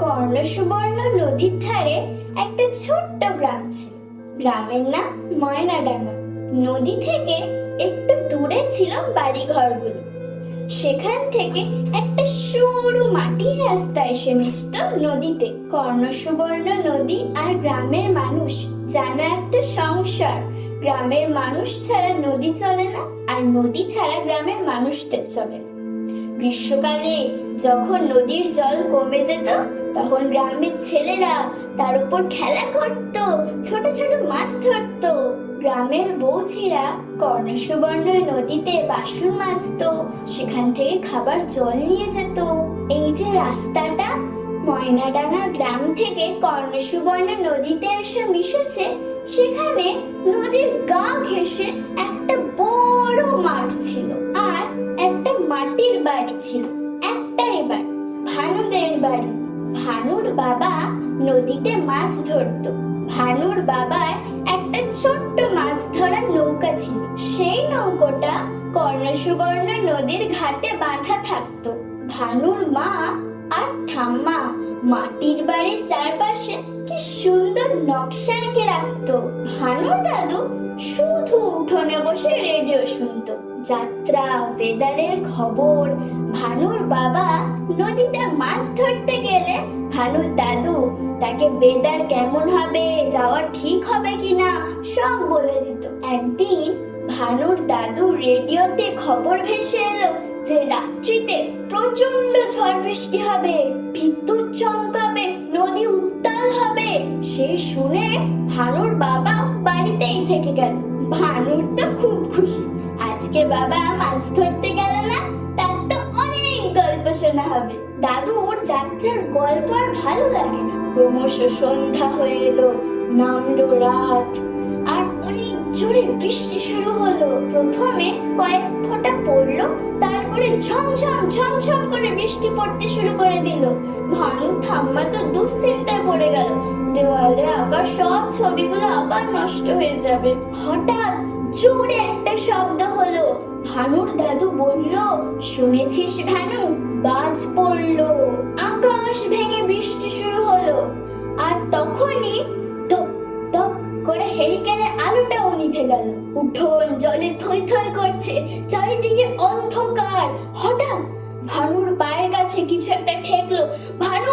কর্ণসুবর্ণ নদীর ধারে একটা ছোট্ট গ্রাম ছিল। গ্রামের নাম ময়নাডাঙ্গা। নদী থেকে একটু দূরে ছিল বাড়ি ঘরগুলো সেখান থেকে একটা সরু মাটির রাস্তা এসে মিশত নদীতে। কর্ণসুবর্ণ নদী আর গ্রামের মানুষ জানা একটা সংসার। গ্রামের মানুষ ছাড়া নদী চলে না, আর নদী ছাড়া গ্রামের মানুষদের চলে না। গ্রীষ্মকালে যখন নদীর জল কমে যেত, তখন গ্রামের ছেলেরা তার উপর খেলা করত, ছোট ছোট মাছ ধরতো। গ্রামের বৌঝিরা কর্ণসুবর্ণ নদীতে বাসন মাজতো, সেখান থেকে খাবার জল নিয়ে যেত। এই যে রাস্তাটা, ময়নাডাঙ্গা গ্রাম থেকে কর্ণসুবর্ণ নদীতে এসে মিশেছে, সেখানে নদীর গা ঘেঁষে একটা বড় ছিল একটাই বাড়ি ভানুদের বাড়ি। ভানুর বাবা নদীতে মাছ ধরত। ভানুর বাবার একটা ছোট্ট মাছ ধরার নৌকা ছিল। সেই নৌকোটা কর্ণসুবর্ণ নদীর ঘাটে বাঁধা থাকতো। ভানুর মা আর ঠাম্মা মাটির বাড়ির চারপাশে কি সুন্দর নকশা এঁকে রাখতো। ভানুর দাদু শুধু উঠোনে বসে রেডিও শুনতো। যাত্রা ওয়েদারের খবর, ভানুর বাবা নদীতে মাছ ধরতে গেলে ভানুর দাদু তাকে ওয়েদার কেমন হবে, যাওয়া ঠিক হবে কিনা সব বলে দিত। একদিন ভানুর দাদু রেডিওতে খবর ভেসে এলো প্রচণ্ড ঝড় বৃষ্টি হবে, বিদ্যুৎ চমকাবে, নদী উত্তাল হবে। সে শুনে ভানুর বাবা বাড়িতেই থেকে গেল। ভানুর তো খুব খুশি। আজকে বাবা মাছ ধরতে গেল না, তার তো অনেক গল্প শোনা হবে। দাদুর যাত্রার গল্প আর ভালো লাগে না। ক্রমশ সন্ধ্যা হয়ে এলো, নামলো রাত। আর অনেক জোরে বৃষ্টি শুরু হলো। প্রথমে কয়েক ফোঁটা পড়ল তারপরে ঝমঝম ঝমঝম করে বৃষ্টি পড়তে শুরু করে দিল। ভানু ঠাম্মা তো দুশ্চিন্তায় পড়ে গেল। দেওয়ালে আঁকা সব ছবিগুলো আবার নষ্ট হয়ে যাবে। হঠাৎ জোরে একটা শব্দ হলো। ভানুর দাদু বলল, শুনেছিস ভানু? বাজ পড়ল। করে হেরিকেনের আলোটাও নিভে গেল উঠোন জলে থই থই করছে, চারিদিকে অন্ধকার। হঠাৎ ভানুর পায়ের কাছে কিছু একটা ঠেকলো। ভানু